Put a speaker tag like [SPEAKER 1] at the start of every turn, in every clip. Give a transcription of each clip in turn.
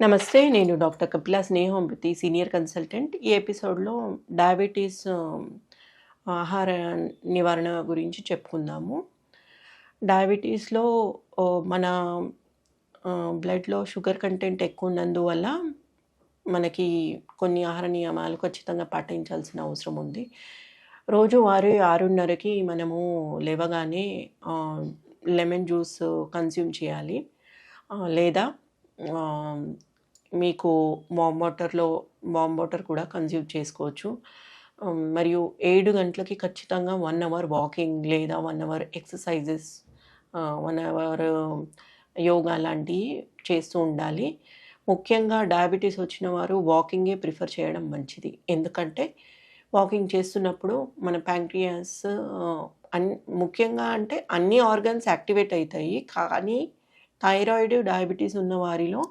[SPEAKER 1] నమస్తే నేను డాక్టర్ కపిల స్నేహోమృతి సీనియర్ కన్సల్టెంట్. ఈ ఎపిసోడ్లో డయాబెటీస్ ఆహార నివారణ గురించి చెప్పుకుందాము. డయాబెటీస్లో మన బ్లడ్లో షుగర్ కంటెంట్ ఎక్కువ ఉన్నందువల్ల మనకి కొన్ని ఆహార నియమాలు ఖచ్చితంగా పాటించాల్సిన అవసరం ఉంది. రోజువారీ ఆరున్నరకి మనము లేవగానే లెమన్ జ్యూస్ కన్స్యూమ్ చేయాలి. లేదా మీకు వామ్ వాటర్లో వామ్ వాటర్ కూడా కన్జ్యూమ్ చేసుకోవచ్చు. Um, మరియు ఏడు గంటలకి ఖచ్చితంగా వన్ అవర్ వాకింగ్ లేదా one hour exercises one hour yoga లాంటివి చేస్తూ ఉండాలి. ముఖ్యంగా డయాబెటీస్ వచ్చిన వారు వాకింగే ప్రిఫర్ చేయడం మంచిది. ఎందుకంటే వాకింగ్ చేస్తున్నప్పుడు మన ప్యాంక్రియాస్ uh, అన్ ముఖ్యంగా అంటే అన్ని ఆర్గన్స్ యాక్టివేట్ అవుతాయి. కానీ థైరాయిడ్ డయాబెటీస్ ఉన్న వారిలో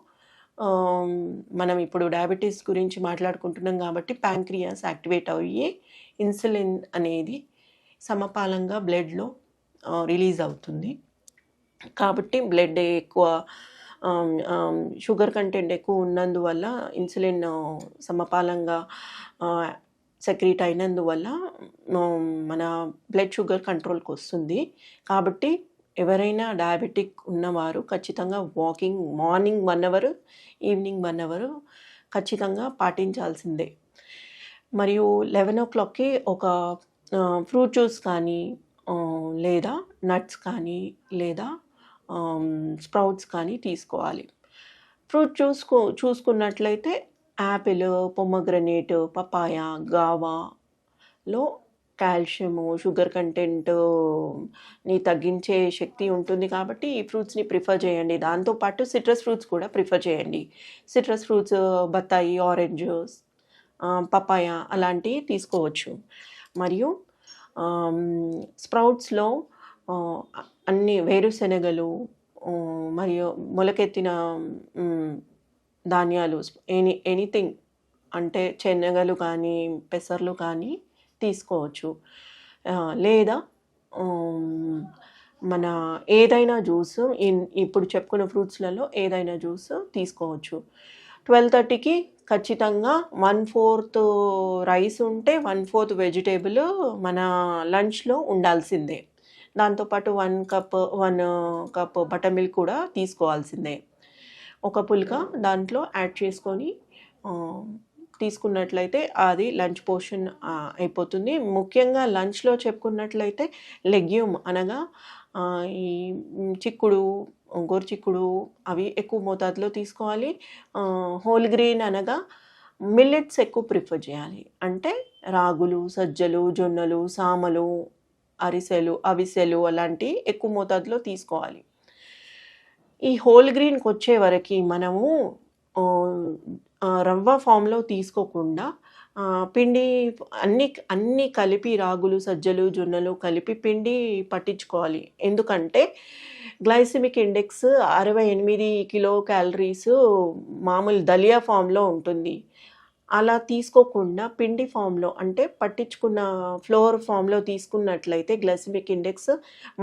[SPEAKER 1] మనం ఇప్పుడు డయాబెటీస్ గురించి మాట్లాడుకుంటున్నాం కాబట్టి ప్యాంక్రియాస్ యాక్టివేట్ అయ్యి ఇన్సులిన్ అనేది సమపాలంగా బ్లడ్లో రిలీజ్ అవుతుంది. కాబట్టి బ్లడ్ ఎక్కువ షుగర్ కంటెంట్ ఎక్కువ ఉన్నందువల్ల ఇన్సులిన్ సమపాలంగా సెక్రీట్ అయినందువల్ల మన బ్లడ్ షుగర్ కంట్రోల్కి వస్తుంది. కాబట్టి ఎవరైనా డయాబెటిక్ ఉన్నవారు ఖచ్చితంగా walking morning one hour evening one hour ఖచ్చితంగా పాటించాల్సిందే. మరియు లెవెన్ ఓ క్లాక్కి ఒక ఫ్రూట్ జ్యూస్ కానీ లేదా నట్స్ కానీ లేదా స్ప్రౌట్స్ కానీ తీసుకోవాలి. ఫ్రూట్ చూసుకో చూసుకున్నట్లయితే యాపిల్ పొమ్మగ్రనేట్ పపాయ గావాలో కాల్షియము షుగర్ కంటెంట్ని తగ్గించే శక్తి ఉంటుంది కాబట్టి ఈ ఫ్రూట్స్ని ప్రిఫర్ చేయండి. దాంతోపాటు సిట్రస్ ఫ్రూట్స్ కూడా ప్రిఫర్ చేయండి. సిట్రస్ ఫ్రూట్స్ బత్తాయి ఆరెంజ్ పపాయ అలాంటివి తీసుకోవచ్చు. మరియు స్ప్రౌట్స్లో అన్ని వేరుశెనగలు మరియు మొలకెత్తిన ధాన్యాలు ఎనీ ఎనీథింగ్ అంటే శనగలు కానీ పెసర్లు కానీ తీసుకోవచ్చు. లేదా మన ఏదైనా జ్యూస్ ఇన్- ఇప్పుడు చెప్పుకున్న ఫ్రూట్స్లలో ఏదైనా జ్యూస్ తీసుకోవచ్చు. ట్వెల్వ్ థర్టీకి ఖచ్చితంగా వన్ ఫోర్త్ రైస్ ఉంటే వన్ ఫోర్త్ వెజిటేబుల్ మన లంచ్లో ఉండాల్సిందే. దాంతోపాటు one cup one cup buttermilk కూడా తీసుకోవాల్సిందే. ఒక పుల్క దాంట్లో యాడ్ చేసుకొని తీసుకున్నట్లయితే అది లంచ్ పోర్షన్ అయిపోతుంది. ముఖ్యంగా లంచ్లో చెప్పుకున్నట్లయితే లెగ్యూమ్ అనగా ఈ మ్, చిక్కుడు గోరుచిక్కుడు అవి ఎక్కువ మోతాదులో తీసుకోవాలి. హోల్ గ్రెయిన్ అనగా మిల్లెట్స్ ఎక్కువ ప్రిఫర్ చేయాలి. అంటే రాగులు సజ్జలు జొన్నలు సామలు అరిసెలు అవిసెలు అలాంటివి ఎక్కువ మోతాదులో తీసుకోవాలి. ఈ హోల్ గ్రీన్కి వచ్చే వరకు మనము రవ్వ ఫామ్లో తీసుకోకుండా పిండి అన్ని అన్ని కలిపి రాగులు సజ్జలు జొన్నలు కలిపి పిండి పట్టించుకోవాలి. ఎందుకంటే గ్లైసిమిక్ ఇండెక్స్ అరవై ఎనిమిది కిలో క్యాలరీస్ మామూలు దలియా ఫామ్లో ఉంటుంది. అలా తీసుకోకుండా పిండి ఫామ్లో అంటే పట్టించుకున్న ఫ్లోర్ ఫామ్లో తీసుకున్నట్లయితే glycemic index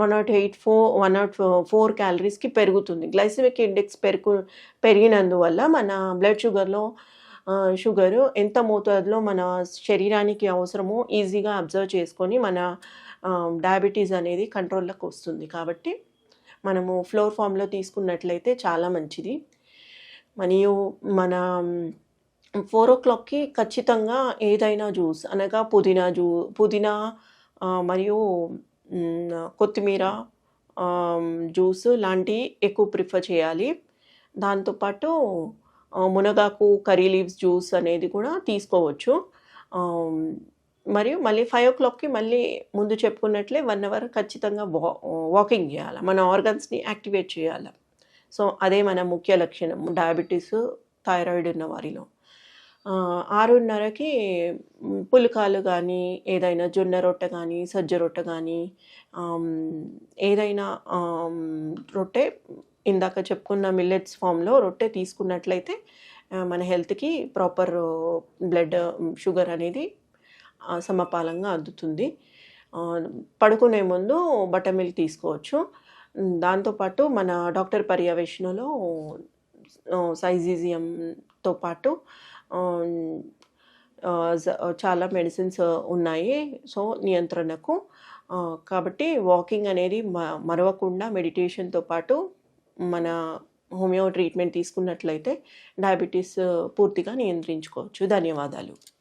[SPEAKER 1] one nought eight four one nought four క్యాలరీస్కి పెరుగుతుంది. గ్లైసిమిక్ ఇండెక్స్ పెరుగు పెరిగినందువల్ల మన బ్లడ్ షుగర్లో షుగరు ఎంత మోతాదులో మన శరీరానికి అవసరమో ఈజీగా అబ్జర్వ్ చేసుకొని మన డయాబెటీస్ అనేది కంట్రోల్లోకి వస్తుంది. కాబట్టి మనము ఫ్లోర్ ఫామ్లో తీసుకున్నట్లయితే చాలా మంచిది. మరియు మన ఫోర్ ఓ క్లాక్కి ఖచ్చితంగా ఏదైనా జ్యూస్ అనగా పుదీనా జ్యూ పుదీనా మరియు కొత్తిమీర జ్యూస్ లాంటివి ఎక్కువ ప్రిఫర్ చేయాలి. దాంతోపాటు మునగాకు కర్రీ లీవ్స్ జ్యూస్ అనేది కూడా తీసుకోవచ్చు. మరియు మళ్ళీ ఫైవ్ ఓ క్లాక్కి మళ్ళీ ముందు చెప్పుకున్నట్లే వన్ అవర్ ఖచ్చితంగా వా వాకింగ్ చేయాలి. మన ఆర్గన్స్ని యాక్టివేట్ చేయాలి. సో అదే మన ముఖ్య లక్షణం. డయాబెటీస్ థైరాయిడ్ ఉన్న వారిలో. ఆరున్నరకి పులకాలు పుల్కాలు కానీ ఏదైనా జొన్న రొట్టె కానీ సజ్జ రొట్టె కానీ ఏదైనా రొట్టె ఇందాక చెప్పుకున్న మిల్లెట్స్ ఫామ్లో రొట్టె తీసుకున్నట్లయితే మన హెల్త్కి ప్రాపర్ బ్లడ్ షుగర్ అనేది సమపాలంగా అందుతుంది. పడుకునే ముందు బటర్ మిల్క్ తీసుకోవచ్చు దాంతోపాటు మన డాక్టర్ పర్యవేక్షణలో సైజీజియంతో పాటు చాలా మెడిసిన్స్ ఉన్నాయి. సో నియంత్రణకు కాబట్టి వాకింగ్ అనేది మ- మరవకుండా మెడిటేషన్తో పాటు మన హోమియో ట్రీట్మెంట్ తీసుకున్నట్లయితే డయాబెటీస్ పూర్తిగా నియంత్రించుకోవచ్చు. ధన్యవాదాలు.